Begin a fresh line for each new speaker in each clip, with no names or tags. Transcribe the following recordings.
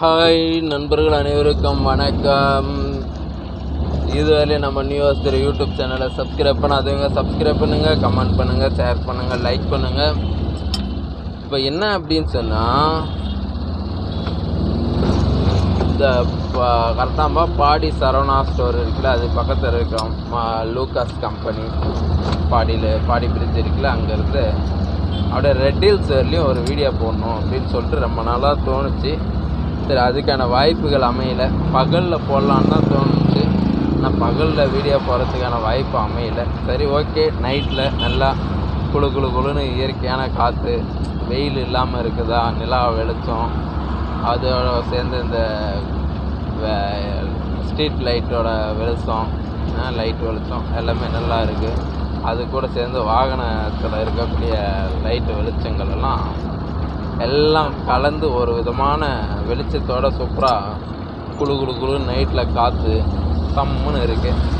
Hi நண்பர்கள் அனைவருக்கும் வணக்கம். இதுவரை நம்ம நியூ திரு யூடியூப் சேனலை சப்ஸ்கிரைப் பண்ணாதவங்க சப்ஸ்கிரைப் பண்ணுங்கள் கமெண்ட் பண்ணுங்கள் ஷேர் பண்ணுங்கள் லைக் பண்ணுங்கள் இப்போ என்ன அப்படின்னு சொன்னால் இந்த கரெக்டாம்பா பாடி சரவணா ஸ்டோர் இருக்குல்ல அது பக்கத்தில் இருக்கிறோம் லூகாஸ் கம்பெனி பாடியில் பாடி பிரிட்ஜ் இருக்குல்ல அங்கேருந்து அப்படியே ரெட் ஹில்ஸ் வரலையும் ஒரு வீடியோ போடணும் அப்படின்னு சொல்லிட்டு ரொம்ப நாளாக தோணுச்சு. சரி அதுக்கான வாய்ப்புகள் அமையலை. பகலில் போடலான்னு தான் தோணுச்சு. ஆனால் பகலில் வீடியோ போடுறதுக்கான வாய்ப்பு அமையல. சரி ஓகே நைட்டில் நல்லா குளு குளு குளுன்னு இயற்கையான காற்று வெயில் இல்லாமல் இருக்குதா? நிலா வெளிச்சம். அதோட சேர்ந்து இந்த ஸ்ட்ரீட் லைட்டோட வெளிச்சம் லைட் வெளிச்சம் எல்லாமே நல்லா இருக்குது அது கூட சேர்ந்து வாகனத்தில் இருக்கக்கூடிய லைட்டு வெளிச்சங்கள் எல்லாம் எல்லாம் கலந்து ஒரு விதமான வெளிச்சத்தோட சூப்பராக குளு குளு குளு நைட்டில் காற்று கம்முன்னு இருக்குது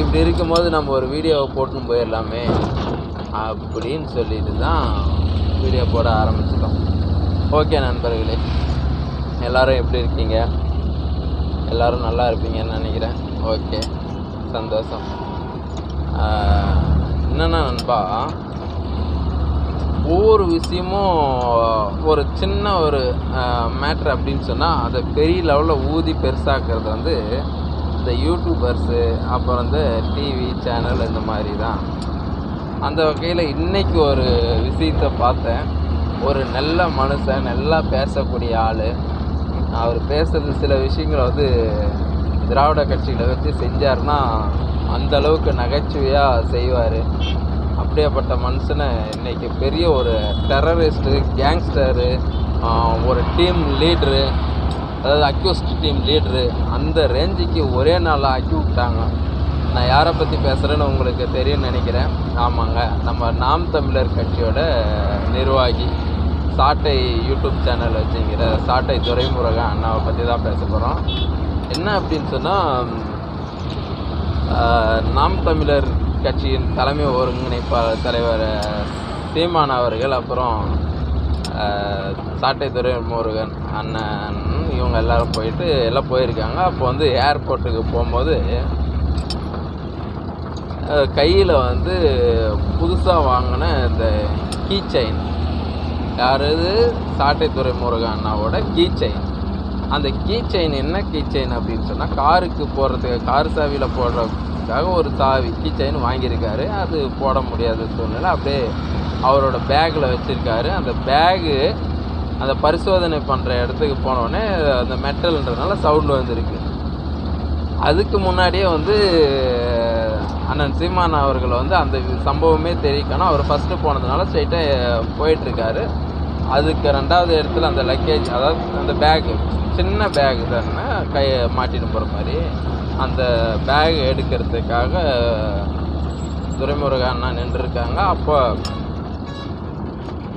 இப்படி இருக்கும்போது நம்ம ஒரு வீடியோவை போட்டுன்னு போயிடலாமே அப்படின்னு சொல்லிட்டு தான் வீடியோ போட ஆரம்பிச்சிட்டோம். ஓகே நண்பர்களே எல்லோரும் எப்படி இருக்கீங்க? எல்லோரும் நல்லா இருப்பீங்கன்னு நினைக்கிறேன். ஓகே சந்தோஷம். என்னென்னா நண்பா? ஒவ்வொரு விஷயமும் ஒரு சின்ன ஒரு மேட்ரு அப்படின்னு சொன்னால் அதை பெரிய லெவலில் ஊதி பெருசாக்குறது வந்து இந்த யூடியூபர்ஸு அப்புறம் வந்து டிவி சேனல் இந்த மாதிரி தான் அந்த வகையில் இன்றைக்கி ஒரு விஷயத்தை பார்த்தேன். ஒரு நல்ல மனுஷன் நல்லா பேசக்கூடிய ஆள். அவர் பேசுகிறது சில விஷயங்களை வந்து திராவிட கட்சிகளை வச்சு செஞ்சாருன்னா அந்தளவுக்கு நகைச்சுவையாக செய்வார். அப்படியேப்பட்ட மனுஷனை இன்றைக்கி பெரிய ஒரு டெரரிஸ்ட்டு கேங்ஸ்டரு ஒரு டீம் லீட்ரு அதாவது அக்யூஸ்ட் டீம் லீட்ரு அந்த ரேஞ்சுக்கு ஒரே நாளில் ஆக்கி விட்டாங்க. நான் யாரை பற்றி பேசுகிறேன்னு உங்களுக்கு தெரியும்னு நினைக்கிறேன். ஆமாங்க நம்ம நாம் தமிழர் கட்சியோட நிர்வாகி சாட்டை யூடியூப் சேனல் வச்சுங்கிற சாட்டை துரைமுருகன் அண்ணாவை பற்றி தான் பேச போகிறோம் என்ன அப்படின்னு சொன்னால் நாம் தமிழர் கட்சியின் தலைமை ஒருங்கிணைப்பாளர் தலைவர் சீமான் அவர்கள் அப்புறம் சாட்டைத்துறை முருகன் அண்ணன் இவங்க எல்லாரும் போயிட்டு எல்லாம் போயிருக்காங்க. அப்போ வந்து ஏர்போர்ட்டுக்கு போகும்போது கையில் வந்து புதுசாக வாங்கின இந்த கீ செயின் யாரது? சாட்டைத்துறை முருகன் அண்ணாவோட கீ செயின் அந்த கீ செயின் என்ன கீ செயின் அப்படின்னு சொன்னால் காருக்கு போடுறதுக்கு கார் சாவியில் போடுறதுக்காக ஒரு சாவி கீ செயின் வாங்கியிருக்காரு. அது போட முடியாத சூழ்நிலை. அப்படியே அவரோட பேக்கில் வச்சுருக்காரு. அந்த பேகு அந்த பரிசோதனை பண்ணுற இடத்துக்கு போனோடனே அந்த மெட்டல்ன்றதுனால சவுண்டு வந்திருக்கு. அதுக்கு முன்னாடியே வந்து அண்ணன் சீமான் அவர்கள் வந்து அந்த சம்பவமே தெரிவிக்கணும். அவர் ஃபஸ்ட்டு போனதுனால ஸ்ட்ரைட்டாக போயிட்டுருக்காரு. அதுக்கு ரெண்டாவது இடத்துல அந்த லக்கேஜ் அதாவது அந்த பேகு சின்ன பேக் தானே கையை மாட்டின்னு போகிற மாதிரி. அந்த பேக் எடுக்கிறதுக்காக துரைமுருகன் அண்ணா நின்றுருக்காங்க. அப்போ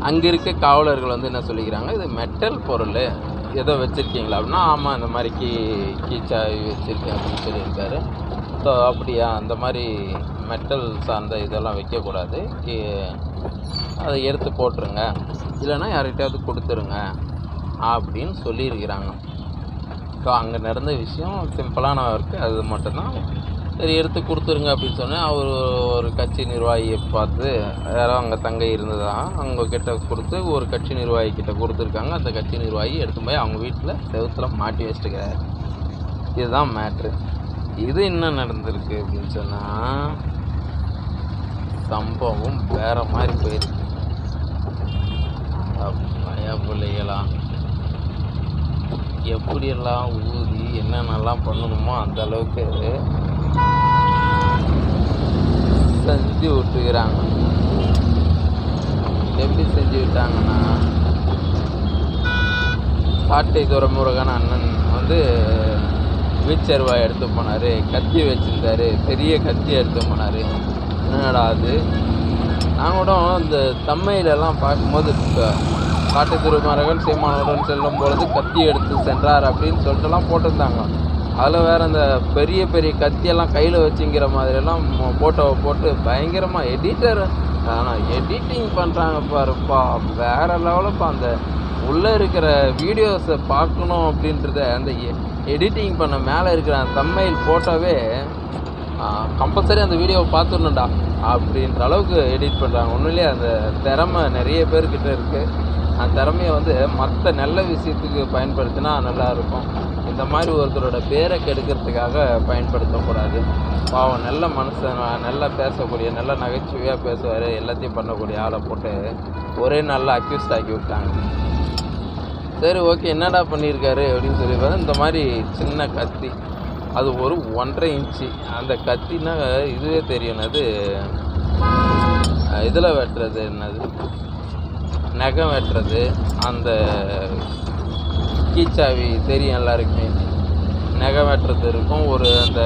அங்கே இருக்க காவலர்கள் வந்து என்ன சொல்லிக்கிறாங்க இது மெட்டல் பொருள். எதை வச்சுருக்கீங்களா அப்படின்னா ஆமாம் இந்த மாதிரி கீ கீச்சாவி வச்சுருக்கேன் அப்படின்னு சொல்லியிருக்காரு. ஸோ அப்படியா அந்த மாதிரி மெட்டல் சார்ந்த இதெல்லாம் வைக்கக்கூடாது. கீ அதை எடுத்து போட்டுருங்க. இல்லைன்னா யார்கிட்டயாவது கொடுத்துருங்க அப்படின்னு சொல்லியிருக்கிறாங்க. அங்கே நடந்த விஷயம் சிம்பிளான இருக்குது அது மட்டும்தான். சரி எடுத்து கொடுத்துருங்க அப்படின்னு சொன்னேன். அவர் ஒரு கட்சி நிர்வாகியை பார்த்து யாரோ அங்கே தங்கை இருந்ததா அவங்க கிட்ட கொடுத்து ஒரு கட்சி நிர்வாகி கிட்ட கொடுத்துருக்காங்க. அந்த கட்சி நிர்வாகி எடுத்து போய் அவங்க வீட்டில் செவத்தில் மாட்டி வச்சுட்டுக்கிறாரு. இதுதான் மேட்ரு இது என்ன நடந்திருக்கு அப்படின்னு சொன்னால் சம்பவம் வேறு மாதிரி போயிருக்கு. பய எப்படியெல்லாம் ஊதி என்னென்னலாம் பண்ணணுமோ அந்த அளவுக்கு செஞ்சு விட்டுக்கிறாங்க. எப்படி செஞ்சு விட்டாங்கன்னா பாட்டை துறைமுருகன் அண்ணன் வந்து வீச்சருவாய் எடுத்து போனார் கத்தி வச்சுருந்தாரு பெரிய கத்தி எடுத்து போனார். என்னடா அது? நான் கூட இந்த தம்மையிலலாம் பார்க்கும்போது காட்டு திருமாரகன் சீமானுடன் செல்லும் பொழுது கத்தி எடுத்து சென்றார் அப்படின்னு சொல்லிட்டுலாம் போட்டிருந்தாங்க. அதில் வேறு அந்த பெரிய பெரிய கத்தியெல்லாம் கையில் வச்சுங்கிற மாதிரியெல்லாம் ஃபோட்டோவை போட்டு பயங்கரமாக எடிட்டர் ஆனால் எடிட்டிங் பண்ணுறாங்க பாருப்பா. வேறு லெவலுப்பா. அந்த உள்ளே இருக்கிற வீடியோஸை பார்க்கணும் அப்படின்றத அந்த எடிட்டிங் பண்ண மேலே இருக்கிற அந்த தம்மையில் போட்டோவே கம்பல்சரி அந்த வீடியோவை பார்த்துடணும்டா. அப்படின்ற அளவுக்கு எடிட் பண்ணுறாங்க உண்மையிலேயே அந்த திறமை நிறைய பேர்கிட்ட இருக்குது அந்த திறமையை வந்து மற்ற நல்ல விஷயத்துக்கு பயன்படுத்தினா நல்லாயிருக்கும். இந்த மாதிரி ஒருத்தரோட பேரை கெடுக்கிறதுக்காக பயன்படுத்தக்கூடாது பாவம் நல்ல மனுஷன் நல்லா பேசக்கூடிய நல்ல நகைச்சுவையாக பேசுவார் எல்லாத்தையும் பண்ணக்கூடிய ஆளை போட்டு ஒரே நாளில் அக்யூஸ்ட் ஆக்கி விட்டாங்க. சரி ஓகே என்னடா பண்ணியிருக்காரு அப்படின்னு சொல்லி பார்த்தா இந்த மாதிரி சின்ன கத்தி. அது ஒரு ஒன்றரை இன்ச்சு. அந்த கத்தினா இதுவே தெரியும் அது இதில் வெட்டுறது என்னது? நகம் வெட்டுறது அந்த கீச்சாவி தெரியும் எல்லாருக்குமே. நகம் வெட்டுறது இருக்கும். ஒரு அந்த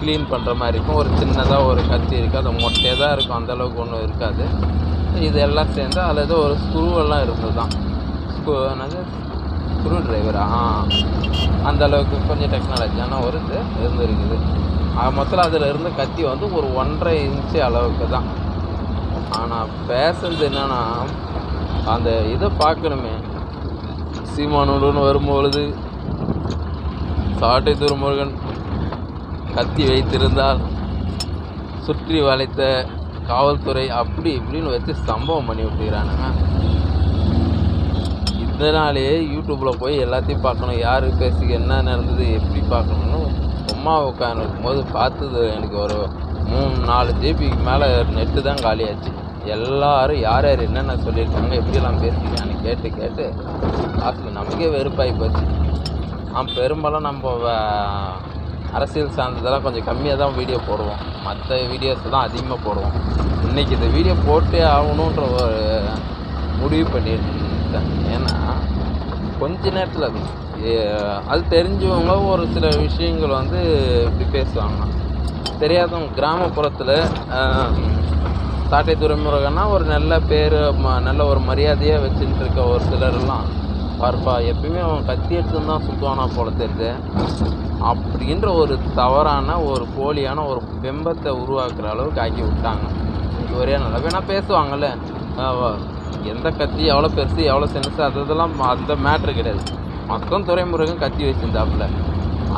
க்ளீன் பண்ணுற மாதிரி இருக்கும். ஒரு சின்னதாக ஒரு கத்தி இருக்குது அது மொட்டையாக தான் இருக்கும். அந்த அளவுக்கு ஒன்றும் இருக்காது. இது எல்லாம் சேர்ந்து அதில் ஏதோ ஒரு ஸ்க்ரூவெல்லாம் இருந்தது தான் ஸ்க்ரூ என்னது? ஸ்க்ரூ டிரைவரா ஆ? அந்த அளவுக்கு கொஞ்சம் டெக்னாலஜியான ஒரு இது இருந்துருக்குது. மொத்தத்தில் அதில் இருந்த கத்தி வந்து ஒரு ஒன்றரை இன்ச்சு அளவுக்கு தான் ஆனால் பேசுறது என்னன்னா அந்த இதை பார்க்கணுமே. சீமானோடுன்னு வரும்பொழுது சாட்டை துருமுருகன் கத்தி வைத்திருந்தால் சுற்றி வளைத்த காவல்துறை அப்படி இப்படின்னு வச்சு சம்பவம் பண்ணி விட்டுக்கிறானுங்க. இதனாலே யூடியூப்பில் போய் எல்லாத்தையும் பார்க்கணும். யார் பேசி என்ன நடந்தது எப்படி பார்க்கணும்னு சும்மா உட்காந்துருக்கும் போது பார்த்தது எனக்கு ஒரு மூணு நாலு ஜிபிக்கு மேலே நெட்டு தான் காலியாச்சு. எல்லாரும் யார் யார் என்னென்ன சொல்லியிருக்காங்க எப்படிலாம் பேசிக்கிறான்னு கேட்டு கேட்டு லாஸ்ட்டில் நமக்கே வெறுப்பாகி போச்சு. ஆ பெரும்பாலும் நம்ம அரசியல் சார்ந்ததெல்லாம் கொஞ்சம் கம்மியாக தான் வீடியோ போடுவோம். மற்ற வீடியோஸ் தான் அதிகமாக போடுவோம். இன்றைக்கி இந்த வீடியோ போட்டே ஆகணுன்ற ஒரு முடிவு பண்ணியிருந்தேன். ஏன்னா கொஞ்ச நேரத்தில் அது அது தெரிஞ்சவங்க ஒரு சில விஷயங்கள் வந்து இப்படி பேசுவாங்க தெரியாதவங்க கிராமப்புறத்தில் சாட்டை துறைமுருகன்னா ஒரு நல்ல பேர் நல்ல ஒரு மரியாதையாக வச்சுட்டு இருக்க ஒரு சிலர்லாம் பார்ப்பா. எப்பயுமே அவன் கத்தி எடுத்துன்னு தான் சுற்றுவானா போல தெரியுது. அப்படின்ற ஒரு தவறான ஒரு போலியான ஒரு பிம்பத்தை உருவாக்குற அளவுக்கு ஆக்கி விட்டாங்க. ஒரே நல்ல வேணால் பேசுவாங்கல்ல. எந்த கத்தி எவ்வளோ பெருசு எவ்வளோ சின்னசு அது இதெல்லாம் அந்த மேட்ரு கிடையாது. மொத்தம் துறைமுருகன் கத்தி வச்சுருந்தாப்புல.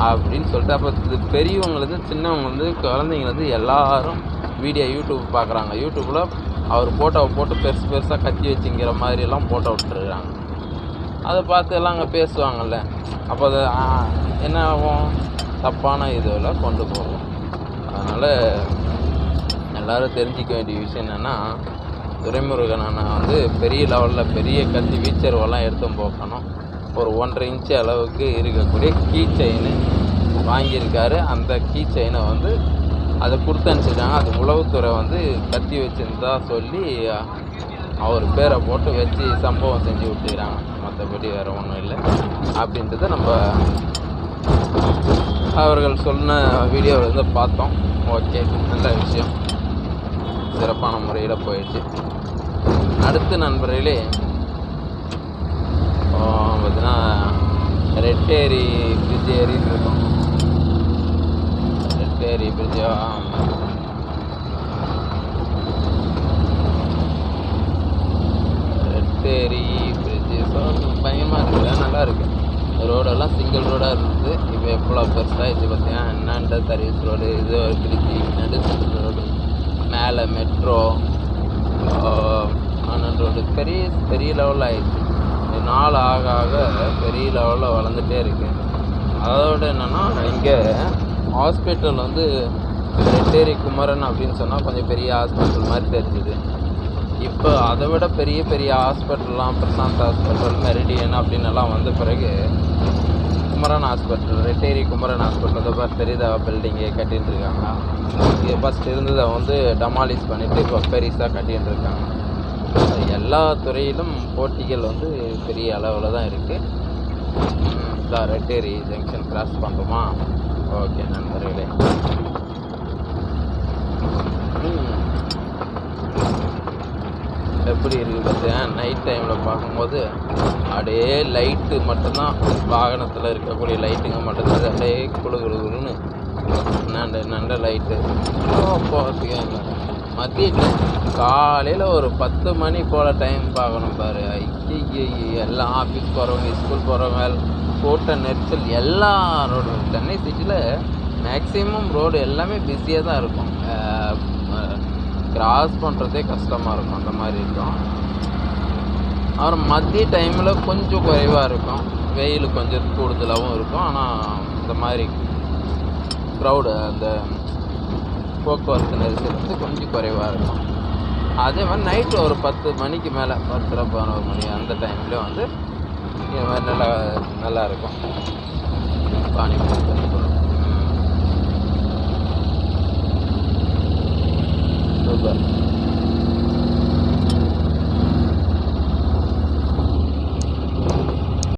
அப்படின்னு சொல்லிட்டு அப்போ இது பெரியவங்கலேருந்து சின்னவங்கலேருந்து குழந்தைங்கலேருந்து எல்லாரும் வீடியோ யூடியூப் பார்க்குறாங்க யூடியூப்பில் அவர் ஃபோட்டோவை போட்டு பெருசு பெருசாக கத்தி வச்சுங்கிற மாதிரிலாம் ஃபோட்டோ விட்டுருக்காங்க. அதை பார்த்து எல்லாம் அங்கே பேசுவாங்கள்ல அப்போ அது என்ன ஆகும்? தப்பான இதில் கொண்டு போகும். அதனால் எல்லோரும் தெரிஞ்சிக்க வேண்டிய விஷயம் என்னென்னா துரைமுருகன் அண்ணா வந்து பெரிய லெவலில் பெரிய கத்தி வீச்சர்வெல்லாம் எடுத்து போக்கணும் ஒரு ஒன்றரை இன்ச்சு அளவுக்கு இருக்கக்கூடிய கீ செயின் வாங்கியிருக்காரு. அந்த கீ செயினை வந்து அதை கொடுத்து அனுப்பிச்சிருக்காங்க. அது உளவுத்துறை வந்து கத்தி வச்சுருந்தா சொல்லி அவர் பேரை போட்டு வச்சு சம்பவம் செஞ்சு விட்டுக்கிறாங்க மற்றபடி வேறு ஒன்றும் இல்லை. அப்படின்றத நம்ம அவர்கள் சொன்ன வீடியோவில் இருந்து பார்த்தோம். ஓகே நல்ல விஷயம். சிறப்பான முறையில் போயிடுச்சு. அடுத்து நண்பர்களே பார்த்தீங்கன்னா ரெட்டேரி பிரிட்ஜ் ரெட் ஏரி ரெட்டேரி பிரிட்ஜா ஏரி பிரிட்ஜு பயமாக இருக்குது நல்லா இருக்குது ரோடெல்லாம் சிங்கிள் ரோடாக இருந்தது இப்போ எவ்வளோ பெருசாகிடுச்சு பார்த்தீங்கன்னா என்னாண்ட சர்வீஸ் ரோடு இது ஒரு பிரிட்ஜு நடு ரோடு மேலே மெட்ரோ ஆனந்த் ரோடு பெரிய பெரிய லெவலில் ஆகிடுச்சு நாள் ஆக ஆக பெரிய லெவலில் வளர்ந்துட்டே இருக்கு. அதோட என்னென்னா இங்கே ஹாஸ்பிட்டல் வந்து ரெட்டேரி குமரன் அப்படின்னு சொன்னால் கொஞ்சம் பெரிய ஹாஸ்பிட்டல் மாதிரி தெரிஞ்சுது. இப்போ அதை விட பெரிய பெரிய ஹாஸ்பிட்டல்லாம் பிரசாந்த் ஹாஸ்பிட்டல் மெரிடியன் அப்படின்னு எல்லாம் வந்த பிறகு குமரன் ஹாஸ்பிட்டல் ரெட்டேரி குமரன் ஹாஸ்பிட்டல் இதை பார்த்து பெரியதாக பில்டிங்கு கட்டிகிட்டு இருக்காங்க. இது ஃபஸ்ட் இருந்ததை வந்து டமாலிஸ் பண்ணிவிட்டு இப்போ பெரிசாக கட்டிகிட்டு இருக்காங்க. எல்லா துறையிலும் போட்டிகள் வந்து பெரிய அளவில் தான் இருக்குது ரெட்டேரி ஜங்ஷன் கிராஸ் பண்ணுறோமா ஓகே நண்பர்களே. எப்படி இருக்குது பார்த்தியா நைட் டைமில் பார்க்கும்போது அப்படியே லைட்டு மட்டும்தான். வாகனத்தில் இருக்கக்கூடிய லைட்டுங்க மட்டும்தான். அப்படியே குளு குழுன்னு நண்ட நண்ட லைட்டு பார்த்துக்க மதியம் காலையில் ஒரு பத்து மணி போல் டைம் பார்க்கணும் பாரு. எல்லாம் ஆஃபீஸ் போகிறவங்க ஸ்கூல் போகிறவங்க கூட்ட நெரிசல் எல்லா ரோடும் சென்னை சிட்டியில் மேக்ஸிமம் ரோடு எல்லாமே பிஸியாக தான் இருக்கும். கிராஸ் பண்ணுறதே கஷ்டமாக இருக்கும். அந்த மாதிரி இருக்கும். அப்புறம் மதிய டைமில் கொஞ்சம் குறைவாக இருக்கும். வெயில் கொஞ்சம் கூடுதலாகவும் இருக்கும். ஆனால் இந்த மாதிரி க்ரௌடு அந்த போக்குவரத்து நெரிசல் வந்து கொஞ்சம் குறைவாக இருக்கும். அதே மாதிரி நைட்டு ஒரு பத்து மணிக்கு மேலே பத்தரை பதினோரு மணி அந்த டைம்லேயும் வந்து இது மாதிரி நல்லா நல்லாயிருக்கும் பானிபூரி சூப்பர்.